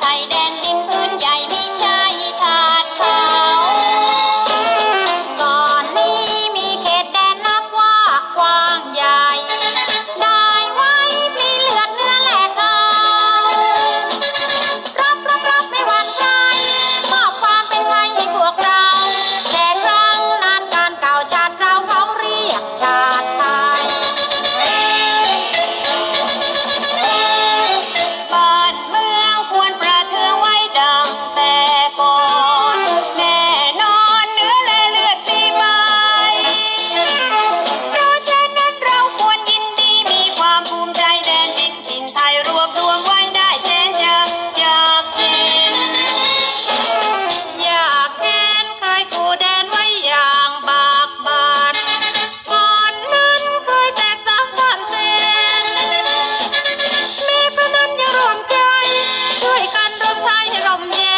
ไส่แดนดินพื้นใหญ่ กันร่มไพรร่มเย็น